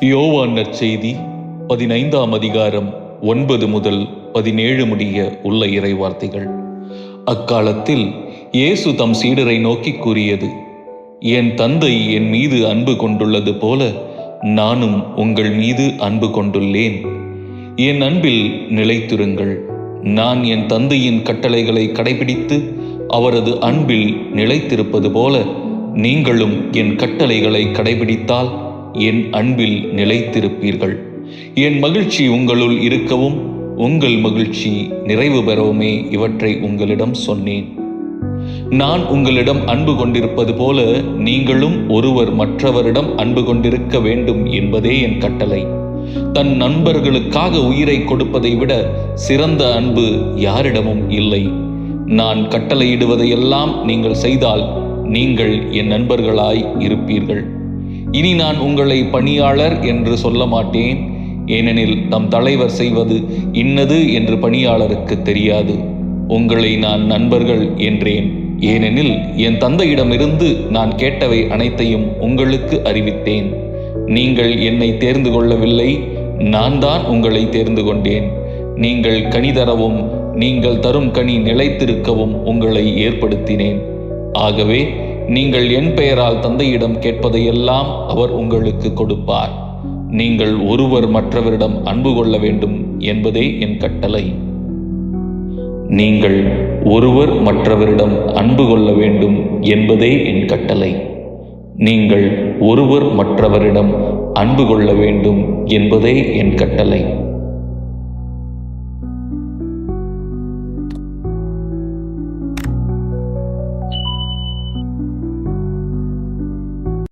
யோவான் நற்செய்தி பதினைந்தாம் அதிகாரம் ஒன்பது முதல் பதினேழு முடிய உள்ள இறைவார்த்தைகள். அக்காலத்தில் இயேசு தம் சீடரை நோக்கி கூறியது என் தந்தை என் மீது அன்பு கொண்டுள்ளது போல நானும் உங்கள் மீது அன்பு கொண்டுள்ளேன். என் அன்பில் நிலைத்திருங்கள். நான் என் தந்தையின் கட்டளைகளை கடைபிடித்து அவரது அன்பில் நிலைத்திருப்பது போல நீங்களும் என் கட்டளைகளை கடைபிடித்தால் என் அன்பில் நிலைத்திருப்பீர்கள். என் மகிழ்ச்சி உங்களுள் இருக்கவும் உங்கள் மகிழ்ச்சி நிறைவு பெறவுமே இவற்றை உங்களிடம் சொன்னேன். நான் உங்களிடம் அன்பு கொண்டிருப்பது போல நீங்களும் ஒருவர் மற்றவரிடம் அன்பு கொண்டிருக்க வேண்டும் என்பதே என் கட்டளை. தன் நண்பர்களுக்காக உயிரை கொடுப்பதை விட சிறந்த அன்பு யாரிடமும் இல்லை. நான் கட்டளையிடுவதையெல்லாம் நீங்கள் செய்தால் நீங்கள் என் நண்பர்களாய் இருப்பீர்கள். இனி நான் உங்களை பணியாளர் என்று சொல்ல மாட்டேன். ஏனெனில் தம் தலைவர் செய்வது இன்னது என்று பணியாளருக்கு தெரியாது. உங்களை நான் நண்பர்கள் என்றேன். ஏனெனில் என் தந்தையிடமிருந்து நான் கேட்டவை அனைத்தையும் உங்களுக்கு அறிவித்தேன். நீங்கள் என்னை தேர்ந்து கொள்ளவில்லை நான் தான் உங்களை தேர்ந்து கொண்டேன். நீங்கள் கனி தரவும் நீங்கள் தரும் கனி நிலைத்திருக்கவும் உங்களை ஏற்படுத்தினேன். ஆகவே நீங்கள் என் பெயரால் தந்தையிடம் கேட்பதையெல்லாம் அவர் உங்களுக்கு கொடுப்பார். நீங்கள் ஒருவர் மற்றவரிடம் அன்பு கொள்ள வேண்டும் என்பதே என் கட்டளை. நீங்கள் ஒருவர் மற்றவரிடம் அன்பு கொள்ள வேண்டும் என்பதே என் கட்டளை. நீங்கள் ஒருவர் மற்றவரிடம் அன்பு கொள்ள வேண்டும் என்பதே என் கட்டளை.